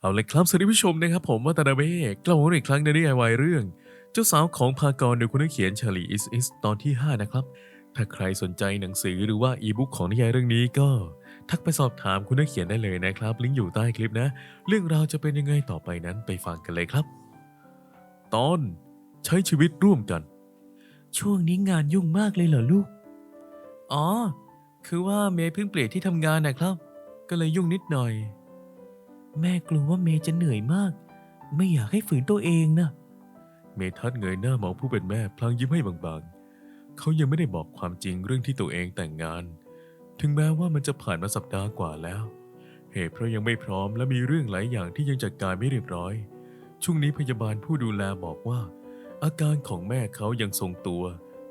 เอาเลยครับสวัสดีผู้ชมนะครับผมวัตนาเบะกลับมาอีกครั้งในนิยายวายเรื่อง เจ้าสาวของพากรโดยคุณนักเขียนชาลีอิสอิสตอนที่ 5 นะครับ ถ้าใครสนใจหนังสือหรือว่าอีบุ๊กของนิยายเรื่องนี้ก็ ทักไปสอบถามคุณนักเขียนได้เลยนะครับ ลิงก์อยู่ใต้คลิปนะ เรื่องราวจะเป็นยังไงต่อไปนั้นไปฟังกันเลยครับ ตอนใช้ชีวิตร่วมกัน ช่วงนี้งานยุ่งมากเลยเหรอลูก อ๋อ คือว่าเมย์เพิ่งเปลี่ยนที่ทำงานนะครับ ก็เลยยุ่งนิดหน่อย แม่กลัวว่าเมย์จะเหนื่อยมาก ไม่อยากให้ฝืนตัวเองนะเมทัศเงยหน้ามองผู้เป็นแม่พลางยิ้มให้บางๆ เขายังไม่ได้บอกความจริงเรื่องที่ตัวเองแต่งงาน ถึงแม้ว่ามันจะผ่านมาสัปดาห์กว่าแล้ว เหตุเพราะยังไม่พร้อมและมีเรื่องหลายอย่างที่ยังจัดการไม่เรียบร้อย ช่วงนี้พยาบาลผู้ดูแลบอกว่า อาการของแม่เขายังทรงตัว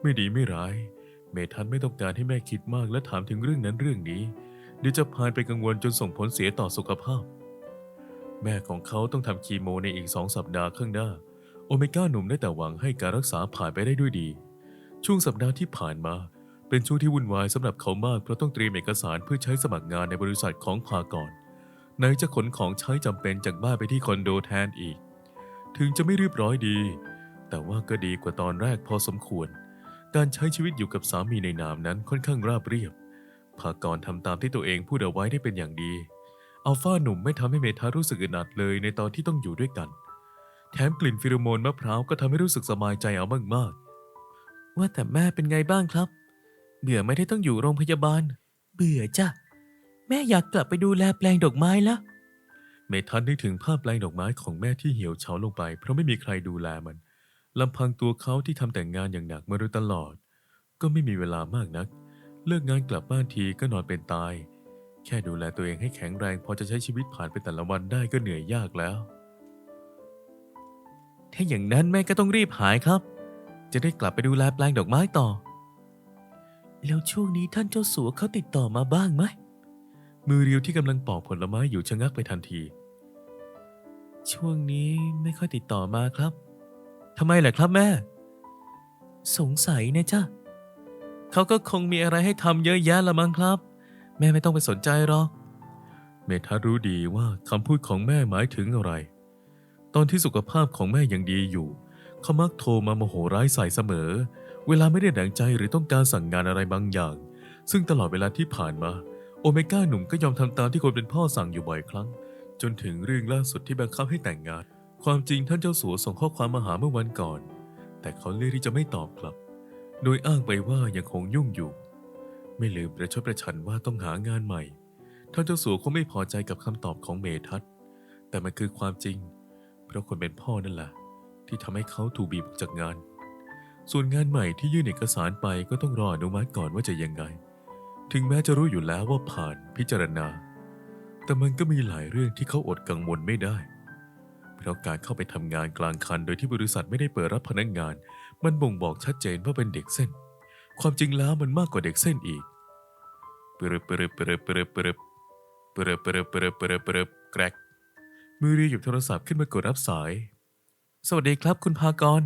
ไม่ดีไม่ร้าย เมทัศน์ไม่ต้องการให้แม่คิดมากและถามถึงเรื่องนั้นเรื่องนี้ เดี๋ยวจะพานไปกังวลจนส่งผลเสียต่อสุขภาพ แม่ของเขาต้องทำคีโมในอีกสองสัปดาห์ข้างหน้า โอเมก้าหนุ่มได้แต่หวังให้การรักษาผ่านไปได้ด้วยดี ช่วงสัปดาห์ที่ผ่านมา เป็นช่วงที่วุ่นวายสำหรับเขามากเพราะต้องเตรียมเอกสารเพื่อใช้สมัครงานในบริษัทของพากรไหนจะขนของใช้จำเป็นจากบ้านไปที่คอนโดแทนอีก ถึงจะไม่เรียบร้อยดี แต่ว่าก็ดีกว่าตอนแรกพอสมควร การใช้ชีวิตอยู่กับสามีในนามนั้นค่อนข้างราบเรียบภากรทำตามที่ตัวเองพูดเอาไว้ได้เป็นอย่างดี อัลฟาหนุ่มไม่ทำให้เมทารู้สึกอึดอัดเลยในตอนที่ต้องอยู่ด้วยกัน แถมกลิ่นฟิโรโมนมะพร้าวก็ทำให้รู้สึกสบายใจเอามากๆ ว่าแต่แม่เป็นไงบ้างครับ เบื่อไม่ได้ต้องอยู่โรงพยาบาล เบื่อจ้ะ แม่อยากกลับไปดูแลแปลงดอกไม้แล้วเมทันนึกถึงภาพแปลงดอกไม้ของแม่ที่เหี่ยวเฉาลงไป เพราะไม่มีใครดูแลมันลำพังตัวเขาที่ทำแต่งงานอย่างหนักมาโดยตลอด ก็ไม่มีเวลามากนัก เลิกงานกลับบ้านทีก็นอนเป็นตาย แค่ดูแลตัวเองให้แข็งแรง พอจะใช้ชีวิตผ่านไปแต่ละวันได้ก็เหนื่อยยากแล้ว ถ้าอย่างนั้นแม่ก็ต้องรีบหายครับ จะได้กลับไปดูแลแปลงดอกไม้ต่อ แล้วช่วงนี้ท่านเจ้าสัวเขาติดต่อมาบ้างไหม มือเรียวที่กำลังปอกผลไม้อยู่ชะงักไปทันที ช่วงนี้ไม่ค่อยติดต่อมาครับทำไมล่ะครับแม่ สงสัยนะจ๊ะเขาก็คงมีอะไรให้ทำเยอะแยะละมั้งครับ แม่ไม่ต้องไปสนใจหรอกเมทัศรู้ดีว่าคำพูดของแม่หมายถึงอะไร ตอนที่สุขภาพของแม่ยังดีอยู่ เขามักโทรมาโมโหร้ายใส่เสมอ เวลาไม่ได้ดังใจหรือต้องการสั่งงานอะไรบางอย่าง ซึ่งตลอดเวลาที่ผ่านมา โอเมก้าหนุ่มก็ยอมทำตามที่คนเป็นพ่อสั่งอยู่บ่อยครั้ง จนถึงเรื่องล่าสุดที่บังคับให้แต่งงาน ความจริงท่านเจ้าสัวส่งข้อความมาหาเมื่อวันก่อน แต่เขาเลือกที่จะไม่ตอบกลับ โดยอ้างไปว่ายังคงยุ่งอยู่ ไม่ลืมประชดประชันว่าต้องหางานใหม่ท่านเจ้าสัวคงไม่พอใจกับคำตอบของเมทัศแต่มันคือความจริง เพราะคนเป็นพ่อนั่นแหละที่ทำให้เขาถูกบีบออกจากงาน ส่วนงานใหม่ที่ยื่นเอกสารไปก็ต้องรออนุมัติก่อนว่าจะยังไง ถึงแม้จะรู้อยู่แล้วว่าผ่านพิจารณา แต่มันก็มีหลายเรื่องที่เขาอดกังวลไม่ได้ เพราะการเข้าไปทำงานกลางคันโดยที่บริษัทไม่ได้เปิดรับพนักงาน มันบ่งบอกชัดเจนว่าเป็นเด็กเส้น ความจริงแล้วมันมากกว่าเด็กเส้นอีกปรึบปรึบปรึบปรึบปรึบปรึบปรึบปรึบปรึบปรึบแกรกมือเรียหยิบโทรศัพท์ขึ้นมากดรับสาย สวัสดีครับคุณพากร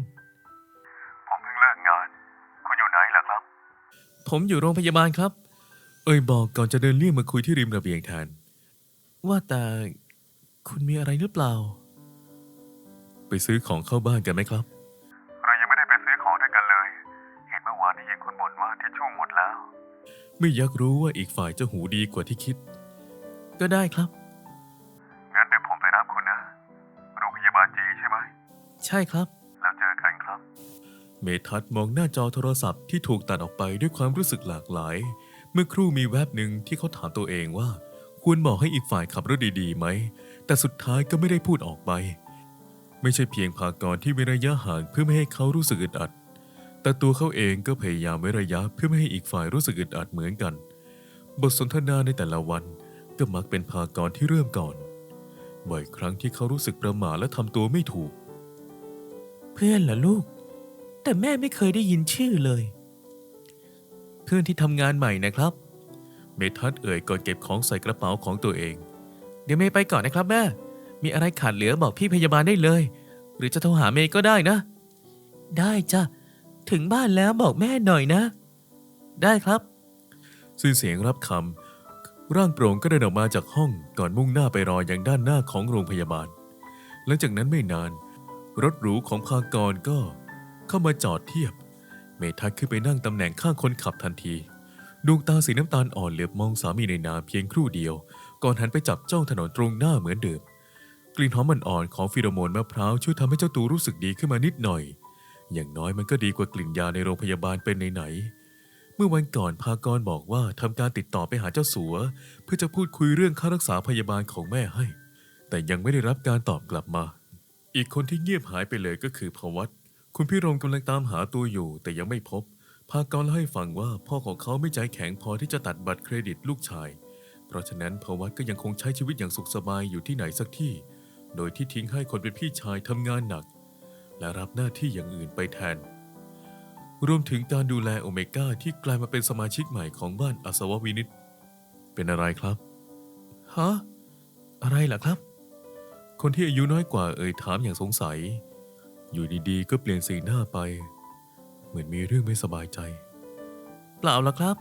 ผมเพิ่งเลิกงาน คุณอยู่ไหนล่ะครับ ผมอยู่โรงพยาบาลครับ เอ่ยบอกก่อนจะเดินเลี่ยงมาคุยที่ริมระเบียงแทน ว่าแต่คุณมีอะไรหรือเปล่า ไปซื้อของเข้าบ้านกันไหมครับ ไม่อยากรู้ว่าอีกฝ่ายจะหูดีกว่าที่คิด ก็ได้ครับ งั้นเดี๋ยวผมไปรับคุณนะ โรงพยาบาลจีใช่ไหม ใช่ครับ แล้วเจอกันครับ เมทัศน์มองหน้าจอโทรศัพท์ที่ถูกตัดออกไปด้วยความรู้สึกหลากหลาย เมื่อครู่มีแวบหนึ่งที่เขาถามตัวเองว่า ควรบอกให้อีกฝ่ายขับรถดีๆไหม แต่สุดท้ายก็ไม่ได้พูดออกไป ไม่ใช่เพียงพากรที่เว้นระยะห่างเพื่อไม่ให้เขารู้สึกอึดอัด แต่ตัวเขาเองก็พยายามเว้นระยะเพื่อไม่ให้อีกฝ่ายรู้สึกอึดอัดเหมือนกัน บทสนทนาในแต่ละวันก็มักเป็นพากรที่เริ่มก่อน บ่อยครั้งที่เขารู้สึกประหม่าและทำตัวไม่ถูก เพื่อนเหรอลูก แต่แม่ไม่เคยได้ยินชื่อเลย เพื่อนที่ทำงานใหม่นะครับ เมทัศน์เอ่ยก่อนเก็บของใส่กระเป๋าของตัวเอง เดี๋ยวเมย์ไปก่อนนะครับแม่ มีอะไรขาดเหลือบอกพี่พยาบาลได้เลย หรือจะโทรหาเมย์ก็ได้นะ ได้จ้ะ ถึงบ้านแล้วบอกแม่หน่อยนะ ได้ครับสิ้นเสียงรับคำร่างโปร่งก็เดินออกมาจากห้องก่อนมุ่งหน้าไปรออย่างด้านหน้าของโรงพยาบาล หลังจากนั้นไม่นาน รถหรูของพากรก็เข้ามาจอดเทียบ เมทัศขึ้นไปนั่งตำแหน่งข้างคนขับทันทีดวงตาสีน้ำตาลอ่อนเหลือบมองสามีในนาเพียงครู่เดียว ก่อนหันไปจับจ้องถนนตรงหน้าเหมือนเดิมกลิ่นหอมอ่อนๆของฟิโรโมนมะพร้าวช่วยทำให้เจ้าตูรู้สึกดีขึ้นมานิดหน่อย อย่างน้อยมันก็ดีกว่ากลิ่นยาในโรงพยาบาลเป็นไหนๆเมื่อวันก่อนพากรบอกว่าทำการติดต่อไปหาเจ้าสัว เพื่อจะพูดคุยเรื่องค่ารักษาพยาบาลของแม่ให้ แต่ยังไม่ได้รับการตอบกลับมา อีกคนที่เงียบหายไปเลยก็คือพวัตคุณพี่รงกำลังตามหาตัวอยู่ แต่ยังไม่พบ พากรเล่าให้ฟังว่าพ่อของเขาไม่ใจแข็งพอที่จะตัดบัตรเครดิตลูกชาย เพราะฉะนั้นพวัตก็ยังคงใช้ชีวิตอย่างสุขสบายอยู่ที่ไหนสักที่ โดยที่ทิ้งให้คนเป็นพี่ชายทำงานหนัก และรับหน้าที่อย่างอื่นไปแทน รวมถึงการดูแลโอเมก้าที่กลายมาเป็นสมาชิกใหม่ของบ้านอาสววินิต เป็นอะไรครับ ฮะ อะไรล่ะครับ คนที่อายุน้อยกว่าเอ่ยถามอย่างสงสัย อยู่ดีๆ ก็เปลี่ยนสีหน้าไป เหมือนมีเรื่องไม่สบายใจ เปล่าหรอกครับ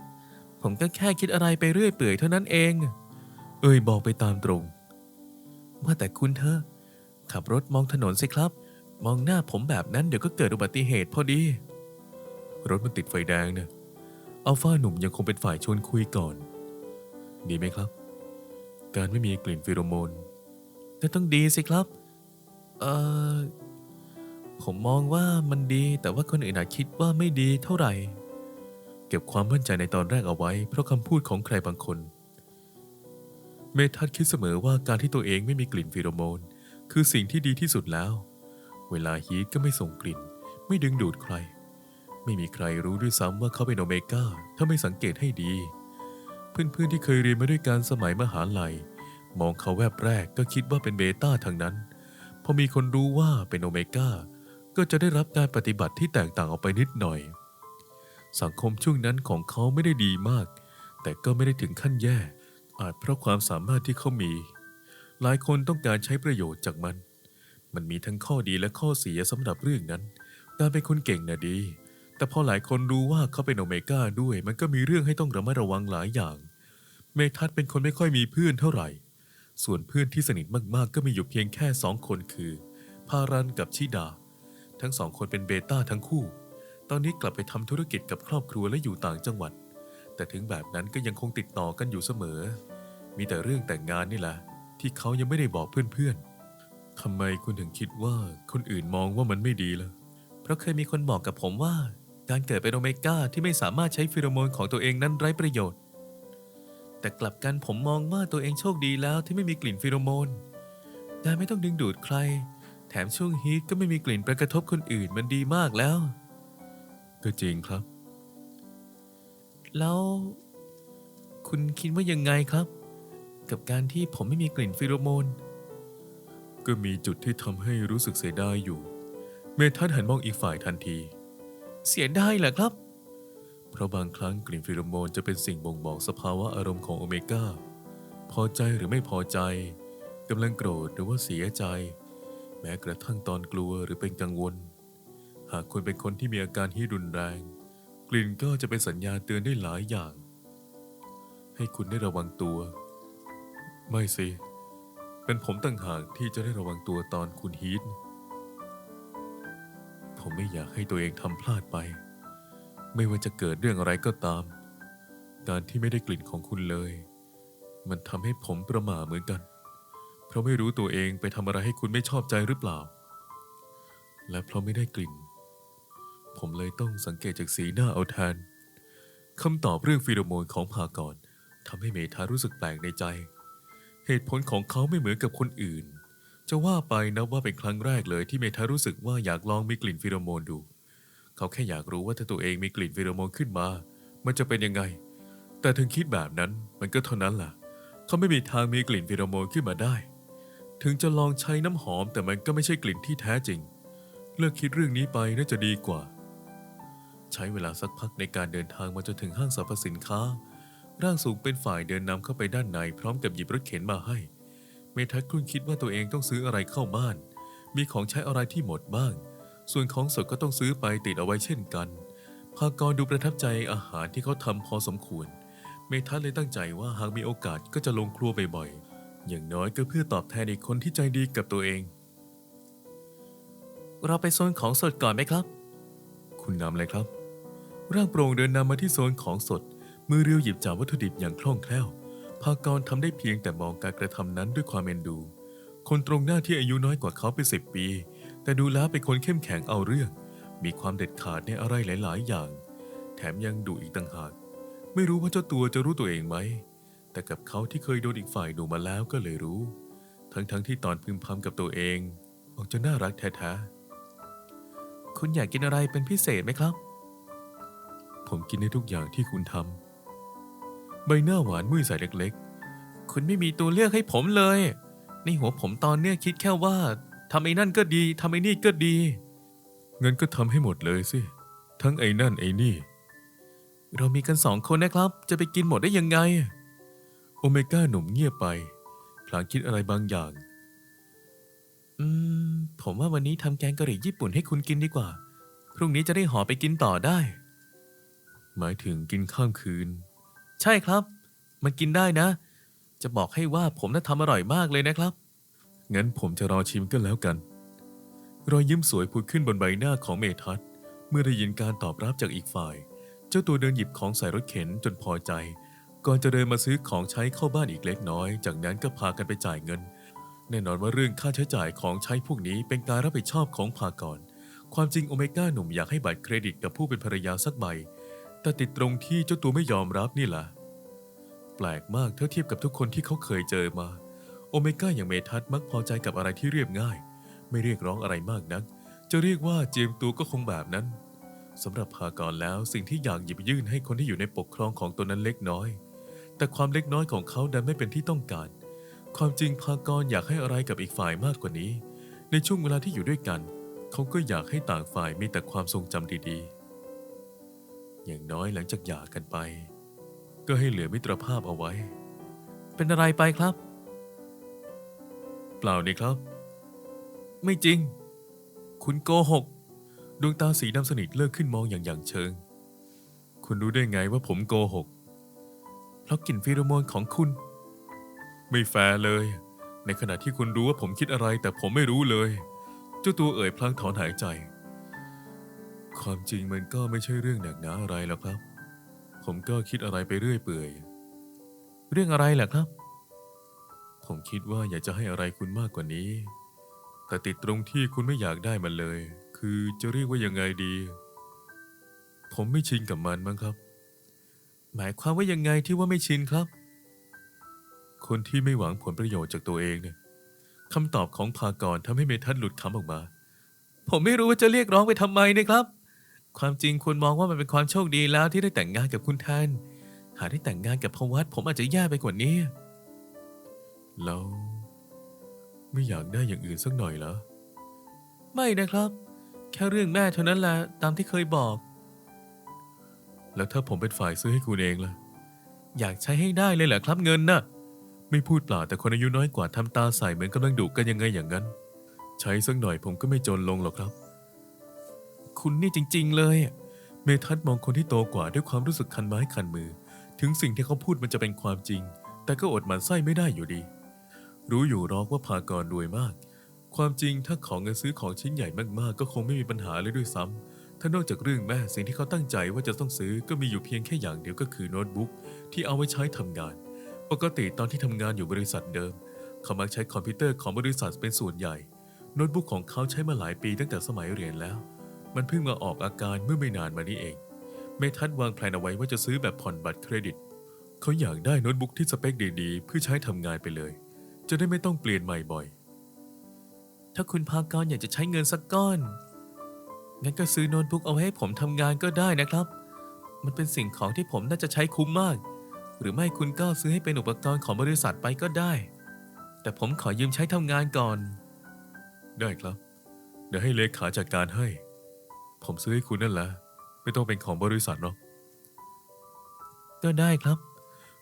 ผมก็แค่คิดอะไรไปเรื่อยเปื่อยเท่านั้นเอง เอ่ยบอกไปตามตรง ว่าแต่คุณเธอขับรถมองถนนสิครับ มองหน้าผมแบบนั้นเดี๋ยวก็เกิดอุบัติเหตุพอดี รถมันติดไฟแดงนี่ยอัลฟาหนุ่มยังคงเป็นฝ่ายชวนคุยก่อน ดีไหมครับ การไม่มีกลิ่นฟิโรโมนก็ต้องดีสิครับ เอ่อ ผมมองว่ามันดีแต่ว่าคนอื่นอาจคิดว่าไม่ดีเท่าไหร่ เก็บความมั่นใจในตอนแรกเอาไว้ เพราะคำพูดของใครบางคน เมทัศน์คิดเสมอว่าการที่ตัวเองไม่มีกลิ่นฟิโรโมน คือสิ่งที่ดีที่สุดแล้ว เวลาฮีทก็ไม่ส่งกลิ่น ไม่ดึงดูดใคร ไม่มีใครรู้ด้วยซ้ำว่าเขาเป็นโอเมก้าถ้าไม่สังเกตให้ดี เพื่อนๆที่เคยเรียนมาด้วยกันสมัยมหาลัย มองเขาแวบแรกก็คิดว่าเป็นเบต้าทางนั้น พอมีคนรู้ว่าเป็นโอเมก้าก็จะได้รับการปฏิบัติที่แตกต่างออกไปนิดหน่อย สังคมช่วงนั้นของเขาไม่ได้ดีมาก แต่ก็ไม่ได้ถึงขั้นแย่ อาจเพราะความสามารถที่เขามี หลายคนต้องการใช้ประโยชน์จากมัน มันมีทั้งข้อดีและข้อเสียสำหรับเรื่องนั้น การเป็นคนเก่งน่ะดี แต่พอหลายคนรู้ว่าเขาเป็นโอเมก้าด้วย มันก็มีเรื่องให้ต้องระมัดระวังหลายอย่าง เมทัศน์เป็นคนไม่ค่อยมีเพื่อนเท่าไหร่ ส่วนเพื่อนที่สนิทมากๆ ก็มีอยู่เพียงแค่สองคนคือ พารันกับชิดา ทั้งสองคนเป็นเบต้าทั้งคู่ ตอนนี้กลับไปทำธุรกิจกับครอบครัวและอยู่ต่างจังหวัด แต่ถึงแบบนั้นก็ยังคงติดต่อกันอยู่เสมอ มีแต่เรื่องแต่งงานนี่แหละที่เขายังไม่ได้บอกเพื่อนๆ ทำไมคุณถึงคิดว่าคนอื่นมองว่ามันไม่ดีล่ะ เพราะเคยมีคนบอกกับผมว่า การเกิดเป็นโอเมก้าที่ไม่สามารถใช้ฟิโรโมนของตัวเองนั้นไร้ประโยชน์ แต่กลับกันผมมองว่าตัวเองโชคดีแล้วที่ไม่มีกลิ่นฟิโรโมนการไม่ต้องดึงดูดใคร แถมช่วงฮีทก็ไม่มีกลิ่นไปกระทบคนอื่นมันดีมากแล้ว ก็จริงครับ แล้ว คุณคิดว่ายังไงครับ กับการที่ผมไม่มีกลิ่นฟิโรโมน ก็มีจุดที่ทำให้รู้สึกเสียดายอยู่ เมทัศนหันมองอีกฝ่ายทันที เสียดายเหรอครับ เพราะบางครั้งกลิ่นฟิโรโมนจะเป็นสิ่งบ่งบอกสภาวะอารมณ์ของโอเมก้า พอใจหรือไม่พอใจกำลังโกรธหรือว่าเสียใจ แม้กระทั่งตอนกลัวหรือเป็นกังวล หากคุณเป็นคนที่มีอาการที่รุนแรง กลิ่นก็จะเป็นสัญญาเตือนได้หลายอย่าง ให้คุณได้ระวังตัว ไม่สิ เป็นผมต่างหากที่จะได้ระวังตัวตอนคุณฮีทผมไม่อยากให้ตัวเองทำพลาดไป ไม่ว่าจะเกิดเรื่องอะไรก็ตาม การที่ไม่ได้กลิ่นของคุณเลย มันทำให้ผมประหม่าเหมือนกัน เพราะไม่รู้ตัวเองไปทำอะไรให้คุณไม่ชอบใจหรือเปล่า และเพราะไม่ได้กลิ่น ผมเลยต้องสังเกตจากสีหน้าเอาแทนคำตอบเรื่องฟีโรโมนของพากรทำให้เมธารู้สึกแปลกในใจ เหตุผลของเขาไม่เหมือนกับคนอื่น จะว่าไปนะว่าเป็นครั้งแรกเลยที่เมธารู้สึกว่าอยากลองมีกลิ่นฟีโรโมนดู เขาแค่อยากรู้ว่าถ้าตัวเองมีกลิ่นฟีโรโมนขึ้นมา มันจะเป็นยังไง แต่ถึงคิดแบบนั้นมันก็เท่านั้นล่ะ เขาไม่มีทางมีกลิ่นฟีโรโมนขึ้นมาได้ ถึงจะลองใช้น้ำหอมแต่มันก็ไม่ใช่กลิ่นที่แท้จริง เลิกคิดเรื่องนี้ไปน่าจะดีกว่า ใช้เวลาสักพักในการเดินทางมาจนถึงห้างสรรพสินค้า ร่างสูงเป็นฝ่ายเดินนำเข้าไปด้านในพร้อมกับหยิบรถเข็นมาให้ เมทัศน์คุณคิดว่าตัวเองต้องซื้ออะไรเข้าบ้าน มีของใช้อะไรที่หมดบ้าง ส่วนของสดก็ต้องซื้อไปติดเอาไว้เช่นกัน พากรดูประทับใจอาหารที่เขาทำพอสมควรเมเมทัศน์เลยตั้งใจว่าหากมีโอกาสก็จะลงครัวบ่อยๆ อย่างน้อยก็เพื่อตอบแทนอีกคนที่ใจดีกับตัวเอง เราไปโซนของสดก่อนไหมครับ คุณนำเลยครับ ร่างโปร่งเดินนำมาที่โซนของสด มือเรียวหยิบจับวัตถุดิบอย่างคล่องแคล่ว ภากรทำได้เพียงแต่มองการกระทำนั้นด้วยความเอ็นดู คนตรงหน้าที่อายุน้อยกว่าเขาไปสิบปี แต่ดูแล้วเป็นคนเข้มแข็งเอาเรื่อง มีความเด็ดขาดในอะไรหลาย ๆ อย่าง แถมยังดุอีกต่างหาก ไม่รู้ว่าเจ้าตัวจะรู้ตัวเองไหม แต่กับเขาที่เคยโดนอีกฝ่ายดุมาแล้วก็เลยรู้ ทั้งๆที่ตอนพึมพำกับตัวเอง ออกจะน่ารักแท้ๆ คุณอยากกินอะไรเป็นพิเศษไหมครับ ผมกินได้ทุกอย่างที่คุณทำ ใบหน้าหวานมุ้ยใสเล็กๆ คุณไม่มีตัวเลือกให้ผมเลย ในหัวผมตอนเนี้ยคิดแค่ว่าทำไอ้นั่นก็ดีทำไอ้นี่ก็ดี เงั้นก็ทำให้หมดเลยสิ ทั้งไอ้นั่นไอ้นี่ เรามีกันสองคนนะครับ จะไปกินหมดได้ยังไง โอเมก้าหนุ่มเงียบไป พลางคิดอะไรบางอย่าง อืม ผมว่าวันนี้ทำแกงกะหรี่ญี่ปุ่นให้คุณกินดีกว่า พรุ่งนี้จะได้ห่อไปกินต่อได้ หมายถึงกินข้ามคืน ใช่ครับ มันกินได้นะ จะบอกให้ว่าผมน่าทำอร่อยมากเลยนะครับ งั้นผมจะรอชิมกันแล้วกัน รอยยิ้มสวยผุดขึ้นบนใบหน้าของเมทัศน์เมื่อได้ยินการตอบรับจากอีกฝ่าย เจ้าตัวเดินหยิบของใส่รถเข็นจนพอใจ ก่อนจะเดินมาซื้อของใช้เข้าบ้านอีกเล็กน้อย จากนั้นก็พากันไปจ่ายเงิน แน่นอนว่าเรื่องค่าใช้จ่ายของใช้พวกนี้เป็นการรับผิดชอบของภากรความจริงโอเมก้าหนุ่มอยากให้บัตรเครดิตกับผู้เป็นภรรยาสักใบ แต่ติดตรงที่เจ้าตัวไม่ยอมรับนี่แหละ แปลกมากถ้าเทียบกับทุกคนที่เขาเคยเจอมา โอเมก้าอย่างเมทัศมักพอใจกับอะไรที่เรียบง่าย ไม่เรียกร้องอะไรมากนัก จะเรียกว่าเจียมตัวก็คงแบบนั้นสำหรับภากรแล้วสิ่งที่อยากหยิบยื่นให้คนที่อยู่ในปกครองของตนนั้นเล็กน้อย แต่ความเล็กน้อยของเขาดันไม่เป็นที่ต้องการ ความจริงภากรอยากให้อะไรกับอีกฝ่ายมากกว่านี้ ในช่วงเวลาที่อยู่ด้วยกัน เขาก็อยากให้ต่างฝ่ายมีแต่ความทรงจำดีๆ อย่างน้อยหลังจากหย่ากันไป ก็ให้เหลือมิตรภาพเอาไว้ เป็นอะไรไปครับ เปล่านี่ครับ ไม่จริง คุณโกหก ดวงตาสีดำสนิทเลิกขึ้นมองอย่างอย่างเชิง คุณรู้ได้ไงว่าผมโกหก เพราะกลิ่นฟีโรโมนของคุณ ไม่แฟร์เลย ในขณะที่คุณรู้ว่าผมคิดอะไรแต่ผมไม่รู้เลย เจ้าตัวเอ่ยพลางถอนหายใจ ความจริงมันก็ไม่ใช่เรื่องหนักหนาอะไรหรอกครับ ผมก็คิดอะไรไปเรื่อยเปื่อย เรื่องอะไรล่ะครับ ผมคิดว่าอยากจะให้อะไรคุณมากกว่านี้ แต่ติดตรงที่คุณไม่อยากได้มันเลย คือจะเรียกว่ายังไงดี ผมไม่ชินกับมันมั้งครับ หมายความว่ายังไงที่ว่าไม่ชินครับ คนที่ไม่หวังผลประโยชน์จากตัวเองเนี่ยคำตอบของภากรทำให้เมทัศน์หลุดคำออกมา ผมไม่รู้ว่าจะเรียกร้องไปทำไมนะครับ ความจริงคุณมองว่ามันเป็นความโชคดีแล้วที่ได้แต่งงานกับคุณแทนหากได้แต่งงานกับพวัตผมอาจจะแย่ไปกว่านี้ แล้ว ไม่อยากได้อย่างอื่นสักหน่อยเหรอ ไม่นะครับ แค่เรื่องแม่เท่านั้นแหละตามที่เคยบอก แล้วถ้าผมเป็นฝ่ายซื้อให้คุณเองล่ะ อยากใช้ให้ได้เลยเหรอครับเงินน่ะ ไม่พูดเปล่าแต่คนอายุน้อยกว่าทำตาใสเหมือนกำลังดุกันยังไงอย่างนั้น ใช้สักหน่อยผมก็ไม่จนลงหรอกครับ คุณนี่จริง ๆ เลย เมทัศน์มองคนที่โตกว่าด้วยความรู้สึกคันไม้คันมือ ถึงสิ่งที่เขาพูดมันจะเป็นความจริง แต่ก็อดหมันไส้ไม่ได้อยู่ดี รู้อยู่รอกว่าพากรรวยมาก ความจริงถ้าของเงินซื้อของชิ้นใหญ่มากๆ ก็คงไม่มีปัญหาเลยด้วยซ้ำถ้านอกจากเรื่องแม่สิ่งที่เขาตั้งใจว่าจะต้องซื้อก็มีอยู่เพียงแค่อย่างเดียวก็คือโน้ตบุ๊กที่เอาไว้ใช้ทำงาน ปกติตอนที่ทำงานอยู่บริษัทเดิม เขามักใช้คอมพิวเตอร์ของบริษัทเป็นส่วนใหญ่ โน้ตบุ๊กของเขาใช้มาหลายปีตั้งแต่สมัยเรียนแล้ว มันเพิ่งมาออกอาการเมื่อไม่นานมานี้เอง เมทัศน์วางแผนเอาไว้ว่าจะซื้อแบบผ่อนบัตรเครดิต เขาอยากได้โน้ตบุ๊กที่สเปคดีๆ เพื่อใช้ทำงานไปเลย จะได้ไม่ต้องเปลี่ยนใหม่บ่อย ถ้าคุณพากรอยากจะใช้เงินสักก้อน งั้นก็ซื้อโน้ตบุ๊กเอาไว้ให้ผมทำงานก็ได้นะครับ มันเป็นสิ่งของที่ผมน่าจะใช้คุ้มมาก หรือไม่คุณก็ซื้อให้เป็นอุปกรณ์ของบริษัทไปก็ได้ แต่ผมขอยืมใช้ทำงานก่อน ได้ครับ เดี๋ยวให้เลขาจัดการให้ ผมซื้อให้คุณนั่นแหละ ไม่ต้องเป็นของบริษัทหรอกก็ได้ครับ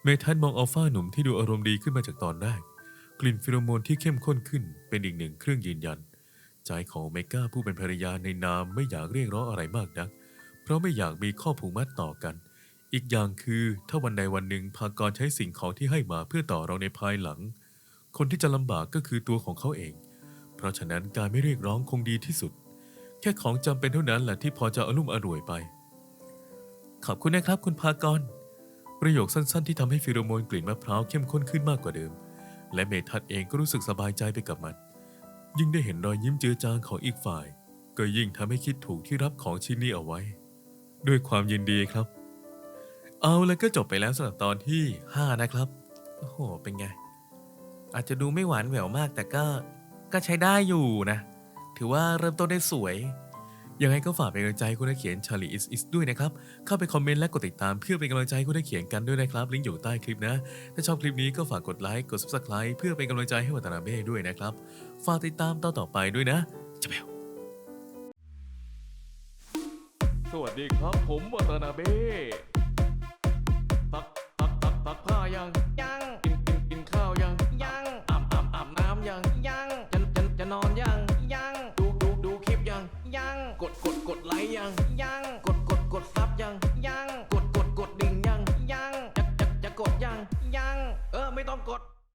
เมทันมองอัลฟาหนุ่มที่ดูอารมณ์ดีขึ้นมาจากตอนแรก กลิ่นฟิโรโมนที่เข้มข้นขึ้นเป็นอีกหนึ่งเครื่องยืนยัน ใจของเมก้าผู้เป็นภรรยาในนามไม่อยากเรียกร้องอะไรมากนัก เพราะไม่อยากมีข้อผูกมัดต่อกัน อีกอย่างคือถ้าวันใดวันหนึ่งพากรใช้สิ่งของที่ให้มาเพื่อต่อเราในภายหลัง คนที่จะลำบากก็คือตัวของเขาเอง เพราะฉะนั้นการไม่เรียกร้องคงดีที่สุด แค่ของจำเป็นเท่านั้นแหละที่พอจะอารมุ่มอร่วยไป ขอบคุณนะครับคุณพากร ประโยคสั้นๆ ที่ทำให้ฟิโรโมนกลิ่นมะพร้าวเข้มข้นขึ้นมากกว่าเดิม และเมทัศเองก็รู้สึกสบายใจไปกับมัน ยิ่งได้เห็นรอยยิ้มเจือจางของอีกฝ่าย ก็ยิ่งทำให้คิดถูกที่รับของชิ้นนี้เอาไว้ ด้วยความยินดีครับ เอาแล้วก็จบไปแล้วสำหรับตอนที่ 5 นะครับ โอ้โห เป็นไง อาจจะดูไม่หวานแหววมากแต่ก็ก็ใช้ได้อยู่นะ ถือว่าเริ่มต้นได้สวย ยังไงก็ฝากเป็นกำลังใจคุณนักเขียนชาลีอิสอิสด้วยนะครับ เข้าไปคอมเมนต์และกดติดตามเพื่อเป็นกำลังใจคุณนักเขียนกันด้วยนะครับ ลิงก์อยู่ใต้คลิปนะ ถ้าชอบคลิปนี้ก็ฝากกดไลค์ กด subscribe เพื่อเป็นกำลังใจให้วัตนาเบ้ด้วยนะครับ ฝากติดตามตอนต่อไปด้วยนะจะแปวสวัสดีครับผมวัตนาเบ้ตักตักตักตักผ้ายัง